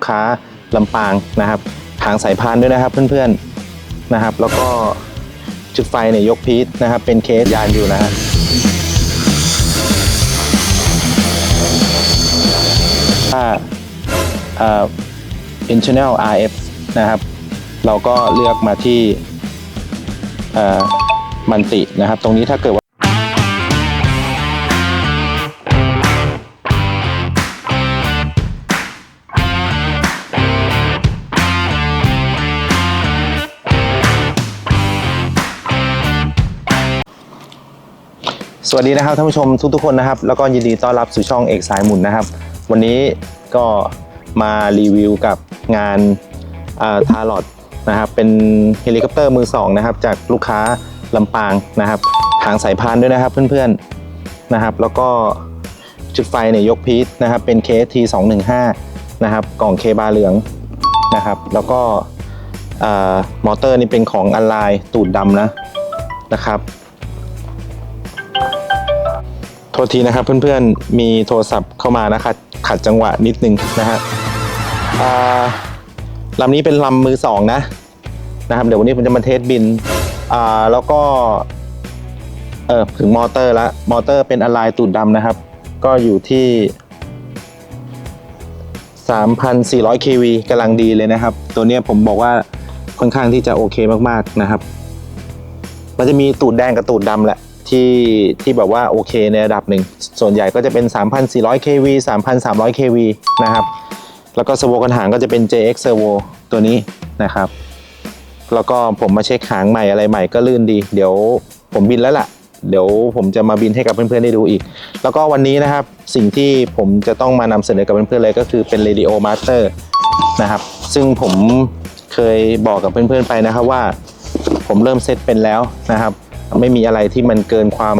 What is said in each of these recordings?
กค้าลำปางนะครับหางสายพานด้วยนะครับเพื่อนๆนะครับ แล้วก็จุดไฟเนี่ยยกพีทนะครับ เป็นเคสยานอยู่นะฮะถ้าเอ่อ internal RF นะครับ เราก็เลือกมาที่เอ่อมันตินะครับ ตรงนี้ถ้าเกิดว่า สวัสดีนะครับท่านผู้ชมทุกๆคนนะครับ แล้วก็ยินดีต้อนรับสู่ช่องเอกสายหมุนนะครับ วันนี้ก็มารีวิวกับงานทาร์ลอดนะครับเป็นเฮลิคอปเตอร์มือสองนะครับจากลูกค้าลำปางนะครับหางสายพานด้วยนะครับเพื่อนๆนะครับ แล้วก็จุดไฟเนี่ยยกพีทนะครับเป็น KST 215นะครับกล่องเคบาเหลืองนะครับ แล้วก็มอเตอร์นี่เป็นของอัลไลน์ตูดดำนะนะครับ ทษทีนะครับเพื่อนๆมีโทรศัพท์เข้ามานะครับขัดจังหวะนิดนึงนะฮะลำนี้เป็นลำมือสองนะนะครับเดี๋ยววันนี้ผมจะมาเทสบินอ่าแล้วก็เออถึงมอเตอร์ล้วมอเตอร์เป็นอะไลตูดดำนะครับ ก็อยู่ที่ 3,400 kV กำลังดีเลยนะครับ ตัวเนี้ยผมบอกว่าค่อนข้างที่จะโอเคมากๆนะครับ มันจะมีตูดแดงกับตูดดำแหละ ที่ที่แบบว่าโอเคในระดับหนึ่ง ส่วนใหญ่ก็จะเป็น 3,400 kV 3,300 kV นะครับ แล้วก็สโวกันหางก็จะเป็น JX Servo ตัวนี้นะครับ แล้วก็ผมมาเช็คหางใหม่อะไรใหม่ก็ลื่นดี เดี๋ยวผมบินแล้วล่ะ เดี๋ยวผมจะมาบินให้กับเพื่อนๆได้ดูอีก แล้วก็วันนี้นะครับสิ่งที่ผมจะต้องมานำเสนอกับเพื่อนๆเลยก็คือเป็น Radio Master นะครับ ซึ่งผมเคยบอกกับเพื่อนๆไปนะครับว่า ผมเริ่มเซตเป็นแล้วนะครับ ไม่มีอะไรที่มันเกินความ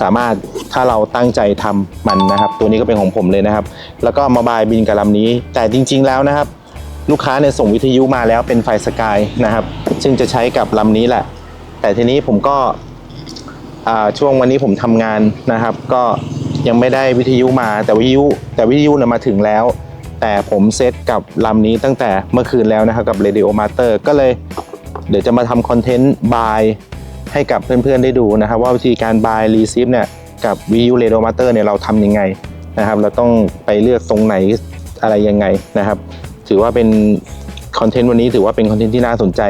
สามารถถ้าเราตั้งใจทำมันนะครับ ตัวนี้ก็เป็นของผมเลยนะครับ แล้วก็มาบายบินกับลำนี้ แต่จริง ๆแล้วนะครับ ลูกค้าเนี่ยส่งวิทยุมาแล้วเป็นไฟสกายนะครับ ซึ่งจะใช้กับลำนี้แหละ แต่ทีนี้ผมก็ช่วงวันนี้ผมทำงานนะครับ ก็ยังไม่ได้วิทยุมาแต่วิทยุ แต่วิทยุเนี่ยมาถึงแล้ว แต่ผมเซตกับลำนี้ตั้งแต่เมื่อคืนแล้วนะครับกับ Radio Master ก็เลย เดี๋ยวจะมาทำคอนเทนต์บาย ให้กับเพื่อนๆได้ดูนะครับ ว่าวิธีการบายรีซิฟเนี่ยกับวิวเรโดมาเตอร์เนี่ยเราทำยังไงนะครับ เราต้องไปเลือกตรงไหนอะไรยังไงนะครับ ถือว่าเป็นคอนเทนต์วันนี้ถือว่าเป็นคอนเทนต์ที่น่าสนใจ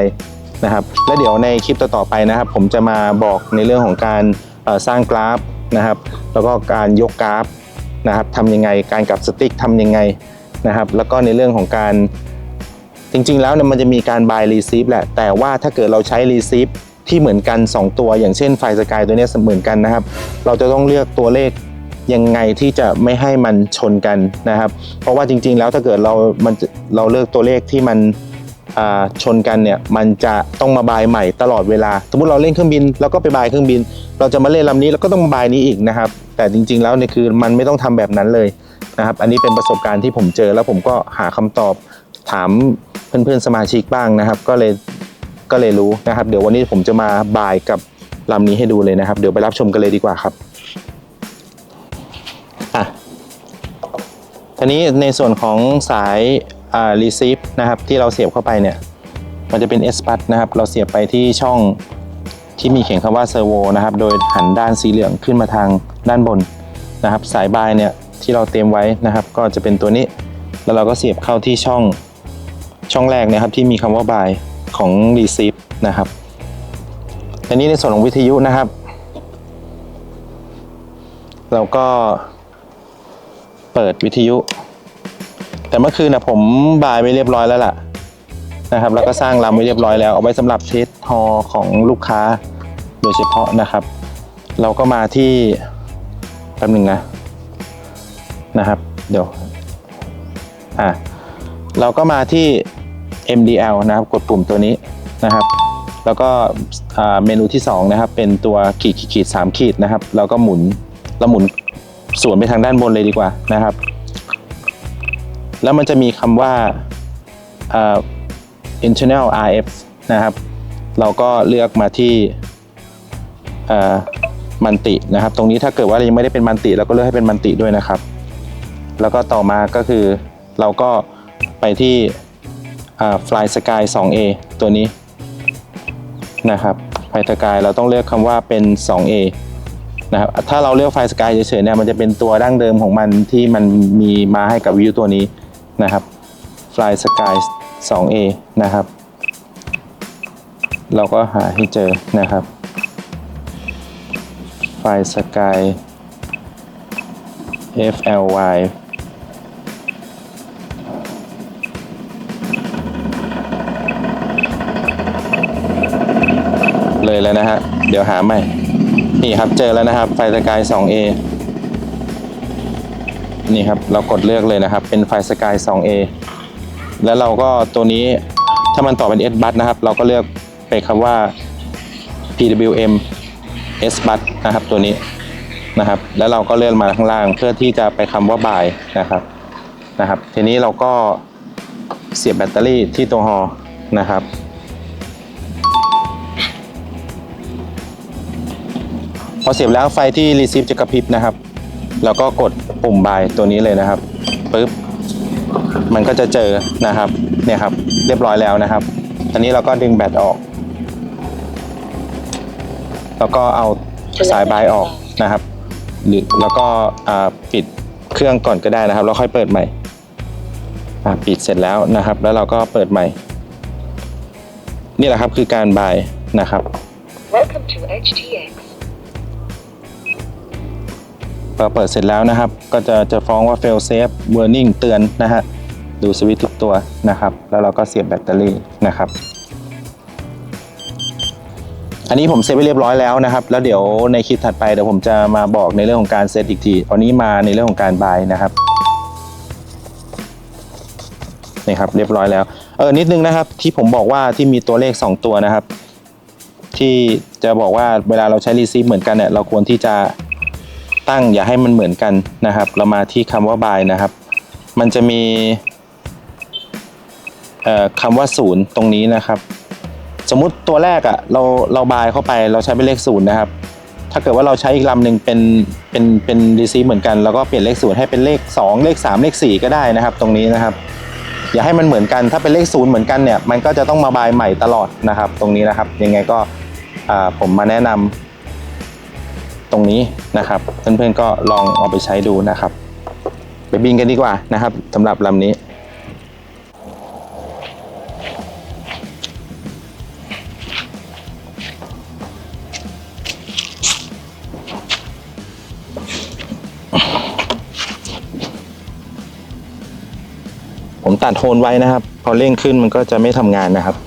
นะครับ และเดี๋ยวในคลิปต่อๆไปนะครับ ผมจะมาบอกในเรื่องของการสร้างกราฟนะครับ แล้วก็การยกกราฟนะครับทำยังไงการกลับสติ๊กทำยังไงนะครับ แล้วก็ในเรื่องของการจริงๆ แล้วเนี่ยมันจะมีการ buy receive แหละ แต่ว่าถ้าเกิดเราใช้ receive ที่เหมือนกัน 2 ตัวอย่างเช่นไฟสกายตัวนี้เหมือนกันนะครับ เราจะต้องเลือกตัวเลขยังไงที่จะไม่ให้มันชนกันนะครับ เพราะว่าจริง ๆ แล้วถ้าเกิดเรามันเราเลือกตัวเลขที่มันชนกันเนี่ยมันจะต้องมาบายใหม่ตลอดเวลา สมมติเราเล่นเครื่องบินแล้วก็ไปบายเครื่องบิน เราจะมาเล่นลำนี้แล้วก็ต้องมาบายนี้อีกนะครับ แต่จริง ๆ แล้วเนี่ยคือมันไม่ต้องทำแบบนั้นเลยนะครับ อันนี้เป็นประสบการณ์ที่ผมเจอแล้วผมก็หาคำตอบถามเพื่อนๆสมาชิกบ้างนะครับ ก็เลย ก็เลยรู้นะครับ เดี๋ยววันนี้ผมจะมาบายกับลำนี้ให้ดูเลยนะครับ เดี๋ยวไปรับชมกันเลยดีกว่าครับอะทีนี้ในส่วนของสายอ่า receive นะครับที่เราเสียบเข้าไปเนี่ย มันจะเป็น S p u t นะครับ เราเสียบไปที่ช่องที่มีเขียนคำว่า servo นะครับ โดยหันด้านสีเหลืองขึ้นมาทางด้านบนนะครับ สายบายเนี่ยที่เราเตรียมไว้นะครับ ก็จะเป็นตัวนี้ แล้วเราก็เสียบเข้าที่ช่องช่องแรกนะครับที่มีคำว่า buy ของ receive นะครับอันนี้ในส่วนของวิทยุนะครับ เราก็เปิดวิทยุ แต่เมื่อคืนนะผมบายไปเรียบร้อยแล้วล่ะนะครับ แล้วก็สร้างลำไว้เรียบร้อยแล้วเอาไว้สำหรับเทสฮอของลูกค้าโดยเฉพาะนะครับ เราก็มาที่แป๊บหนึ่งนะนะครับ เดี๋ยวอะเราก็มาที่ MDL นะครับ กดปุ่มตัวนี้นะครับ แล้วก็เมนูที่2นะครับ เป็นตัวขีดขีดสามขีดนะครับ แล้วก็หมุนแล้วหมุนสวนไปทางด้านบนเลยดีกว่านะครับ แล้วมันจะมีคำว่าอ่า internal RF นะครับ เราก็เลือกมาที่มันตินะครับ ตรงนี้ถ้าเกิดว่ายังไม่ได้เป็นมันติเราก็เลือกให้เป็นมันติด้วยนะครับ แล้วก็ต่อมาก็คือเราก็ไปที่ Fly Sky 2A ตัวนี้นะครับ Fly Sky เราต้องเลือกคำว่าเป็น 2A นะครับถ้าเราเลือก Fly Sky เฉยๆเนี่ยมันจะเป็นตัวดั้งเดิมของมันที่มันมีมาให้กับวิวตัวนี้นะครับ Fly Sky 2A นะครับ เราก็หาให้เจอนะครับ Fly Sky FLY เลยแล้วนะฮะ เดี๋ยวหาใหม่ นี่ครับเจอแล้วนะครับ ไฟสกาย 2A นี่ครับเรากดเลือกเลยนะครับ เป็นไฟสกาย 2A แล้วเราก็ตัวนี้ถ้ามันต่อเป็น S bus นะครับ เราก็เลือกไปคำว่า PWM S bus นะครับตัวนี้นะครับ แล้วเราก็เลื่อนมาข้างล่าง เพื่อที่จะไปคำว่าบ่ายนะครับนะครับ ทีนี้เราก็เสียบแบตเตอรี่ที่ตัวฮอนะครับ อเสียบแล้วไฟที่ receive จะกระพริบนะครับ แล้วก็กดปุ่มบายตัวนี้เลยนะครับปึ๊บมันก็จะเจอนะครับเนี่ยครับ เรียบร้อยแล้วนะครับตอนนี้เราก็ดึงแบตออก แล้วก็เอาสายบายออกนะครับหรือแล้วก็ปิดเครื่องก่อนก็ได้นะครับ แล้วค่อยเปิดใหม่ปิดเสร็จแล้วนะครับ แล้วเราก็เปิดใหม่ นี่แหละครับคือการบายนะครับ Welcome to HTX. พอเปิดเสร็จแล้วนะครับ ก็จะจะฟ้องว่า fail safe warning เตือนนะฮะดูสวิตช์ทุกตัวนะครับ แล้วเราก็เสียบแบตเตอรี่นะครับ อันนี้ผมเซตไว้เรียบร้อยแล้วนะครับ แล้วเดี๋ยวในคลิปถัดไปเดี๋ยวผมจะมาบอกในเรื่องของการเซตอีกทีวันนี้มาในเรื่องของการบายนะครับนี่ครับเรียบร้อยแล้วเออนิดนึงนะครับ ที่ผมบอกว่าที่มีตัวเลข 2 ตัวนะครับ ที่จะบอกว่าเวลาเราใช้รีซีฟเหมือนกันเนี่ยเราควรที่จะ ตั้งอย่าให้มันเหมือนกันนะครับ เรามาที่คำว่า by นะครับ มันจะมีคำว่าศูนย์ตรงนี้นะครับ สมมุติตัวแรกอะ่ะเราเราบายเข้าไปเราใช้เป็นเลขศูนย์นะครับ ถ้าเกิดว่าเราใช้อีกลำหนึ่งเป็นเป็นเป็นรีซีเหมือนกันเราก็เปลี่ยนเลขศูนย์ให้เป็นเลข 2 เลข 3 เลข 4 ก็ได้นะครับ ตรงนี้นะครับ อย่าให้มันเหมือนกันถ้าเป็นเลขศูนย์เหมือนกันเนี่ยมันก็จะต้องมาบายใหม่ตลอดนะครับ ตรงนี้นะครับยังไงก็ผมมาแนะนำ ตรงนี้นะครับ เพื่อนๆก็ลองเอาไปใช้ดูนะครับ ไปบินกันดีกว่านะครับสำหรับลำนี้ผมตัดโทนไว้นะครับ พอเร่งขึ้นมันก็จะไม่ทำงานนะครับ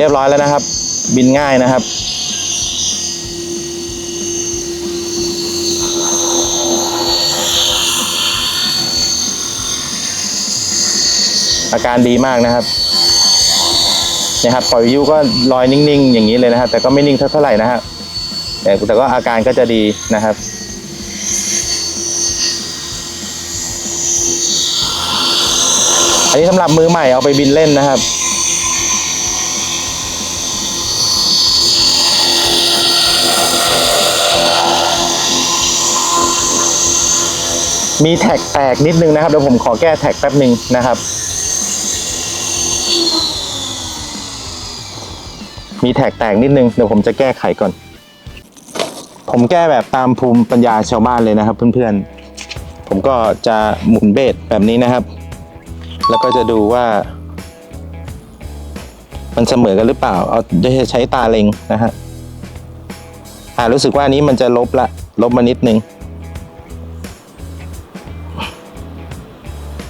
เรียบร้อยแล้วนะครับ บินง่ายนะครับ อาการดีมากนะครับนี่ยครับปล่อยวิวก็ลอยนิ่งๆ อย่างนี้เลยนะครับแต่ก็ไม่นิ่งเท่าไหร่นะครับแต่แต่ก็อาการก็จะดีนะครับอันนี้สำหรับมือใหม่เอาไปบินเล่นนะครับ มีแท็กแตกนิดนึงนะครับเดี๋ยวผมขอแก้แท็กแป๊บหนึ่งนะครับ มีแท็กแตกนิดนึงเดี๋ยวผมจะแก้ไขก่อน ผมแก้แบบตามภูมิปัญญาชาวบ้านเลยนะครับ เพื่อนๆ ผมก็จะหมุนเบสแบบนี้นะครับ แล้วก็จะดูว่า มันเสมอกันหรือเปล่า เอาจะใช้ตาเล็งนะฮะอ่ารู้สึกว่าอันนี้มันจะลบละ ลบมานิดนึง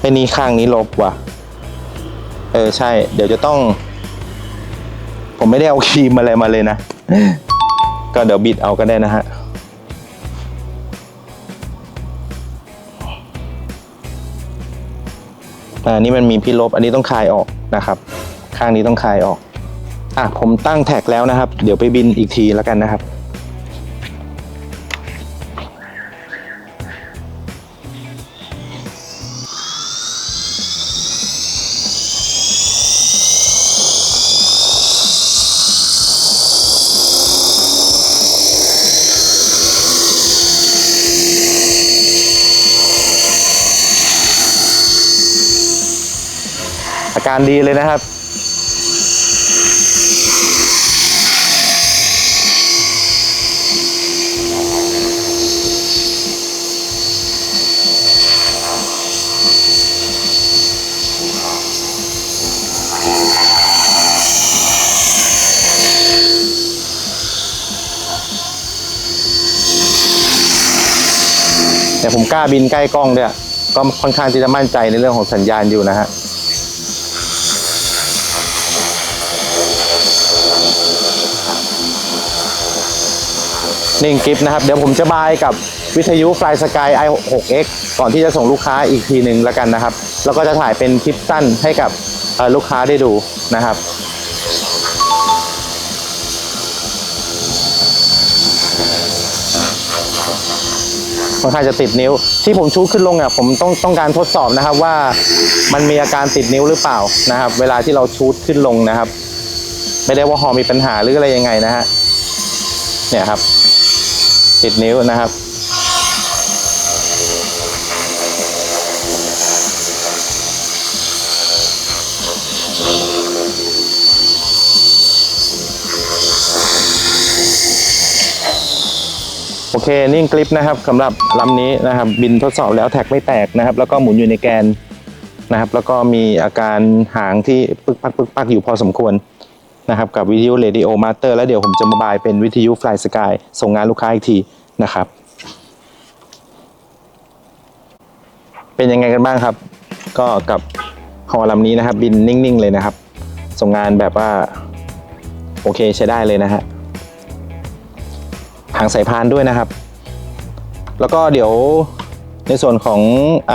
ไอ้นี่ข้างนี้ลบว่ะ เออใช่ เดี๋ยวจะต้อง ผมไม่ได้เอาครีมอะไรมาเลยนะ ก็เดี๋ยวบิดเอาก็ได้นะฮะอ่านี่มันมีพี่ลบ อันนี้ต้องคลายออกนะครับ ข้างนี้ต้องคลายออก อะผมตั้งแท็กแล้วนะครับ เดี๋ยวไปบินอีกทีแล้วกันนะครับ อาการดีเลยนะครับ แต่ผมกล้าบินใกล้กล้องด้วยก็ค่อนข้างที่จะมั่นใจในเรื่องของสัญญาณอยู่นะฮะ นิ่งกิฟนะครับ เดี๋ยวผมจะบายกับวิทยุ Fly Sky i6x ก่อนที่จะส่งลูกค้าอีกทีหนึ่งแล้วกันนะครับ แล้วก็จะถ่ายเป็นคลิปสั้นให้กับลูกค้าได้ดูนะครับค่อนข้างจะติดนิ้ว ที่ผมชูขึ้นลงอะผมต้องต้องการทดสอบนะครับว่ามันมีอาการติดนิ้วหรือเปล่านะครับ เวลาที่เราชูขึ้นลงนะครับ ไม่ได้ว่าหอมีปัญหาหรืออะไรยังไงนะฮะเนี่ยครับ ติดนิ้วนะครับโอเคนิ่งคลิปนะครับสำหรับลำนี้นะครับ บินทดสอบแล้วแท็กไม่แตกนะครับ แล้วก็หมุนอยู่ในแกนนะครับ แล้วก็มีอาการหางที่ปึกปักปึกปักอยู่พอสมควร นะครับกับวิทยุ Radio Master แล้วเดี๋ยวผมจะมาบายเป็นวิทยุ Fly Sky ส่งงานลูกค้าอีกทีนะครับ เป็นยังไงกันบ้างครับ ก็กับฮอลำนี้นะครับ บินนิ่งๆเลยนะครับ ส่งงานแบบว่าโอเคใช้ได้เลยนะฮะหางสายพานด้วยนะครับ แล้วก็เดี๋ยวในส่วนของอ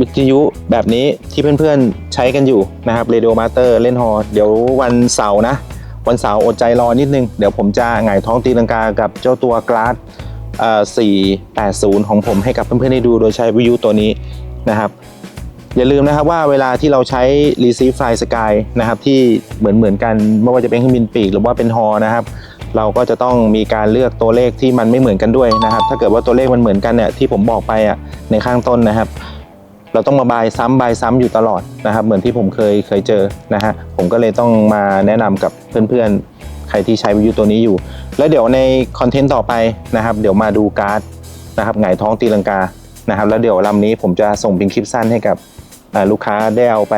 วิทยุแบบนี้ที่เพื่อนๆใช้กันอยู่นะครับ Radio Master เล่นฮอเดี๋ยววันเสาร์นะ วันเสาร์อดใจรอนิดนึง เดี๋ยวผมจะหงายท้องตีลังกากับเจ้าตัว Glass เอ่อ480 ของผมให้กับเพื่อนๆได้ดูโดยใช้วิทยุตัวนี้นะครับอย่าลืมนะครับว่าเวลาที่เราใช้ Receive Fly Sky นะครับที่เหมือนเหมือนกันไม่ว่าจะเป็นเครื่องบินปีกหรือว่าเป็นฮอนะครับเราก็จะต้องมีการเลือกตัวเลขที่มันไม่เหมือนกันด้วยนะครับ ถ้าเกิดว่าตัวเลขมันเหมือนกันเนี่ยที่ผมบอกไปอะในข้างต้นนะครับ เราต้องมาบายซ้ำบายซ้ำอยู่ตลอดนะครับ เหมือนที่ผมเคยเคยเจอนะฮะผมก็เลยต้องมาแนะนำกับเพื่อนๆ ใครที่ใช้วิทยุตัวนี้อยู่ แล้วเดี๋ยวในคอนเทนต์ต่อไปนะครับ เดี๋ยวมาดูการ์ดนะครับหงายท้องตีลังกานะครับ แล้วเดี๋ยวลำนี้ผมจะส่งเป็นคลิปสั้นให้กับลูกค้าได้เอาไป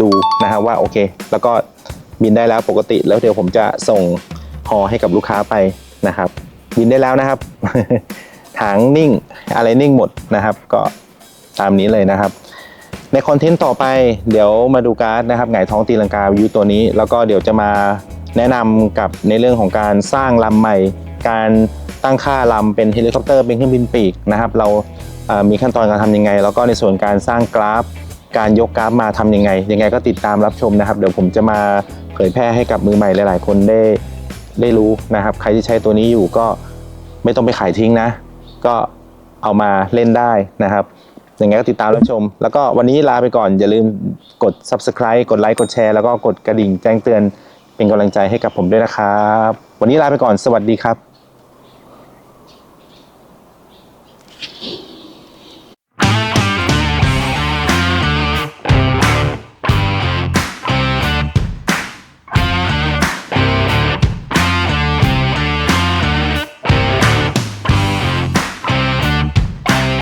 ดูนะครับว่าโอเค แล้วก็บินได้แล้วปกติ แล้วเดี๋ยวผมจะส่งฮอให้กับลูกค้าไปนะครับ บินได้แล้วนะครับหางนิ่งอะไรนิ่งหมดนะครับ ก็ ตามนี้เลยนะครับ ในคอนเทนต์ต่อไปเดี๋ยวมาดูการ์ดนะครับหงายท้องตีลังกาวิวตัวนี้ แล้วก็เดี๋ยวจะมาแนะนำกับในเรื่องของการสร้างลำใหม่ การตั้งค่าลำเป็นเฮลิคอปเตอร์เป็นเครื่องบินปีกนะครับ เรามีขั้นตอนการทำยังไง แล้วก็ในส่วนการสร้างกราฟ การยกกราฟมาทำยังไง ยังไงก็ติดตามรับชมนะครับ เดี๋ยวผมจะมาเผยแพร่ให้กับมือใหม่หลาย ๆ คนได้ได้รู้นะครับ ใครที่ใช้ตัวนี้อยู่ก็ไม่ต้องไปขายทิ้งนะ ก็เอามาเล่นได้นะครับ ยังไงก็ติดตามรับชม แล้วก็วันนี้ลาไปก่อน อย่าลืมกด subscribe กดไลค์กดแชร์แล้วก็กดกระดิ่งแจ้งเตือนเป็นกำลังใจให้กับผมด้วยนะครับ วันนี้ลาไปก่อนสวัสดีครับ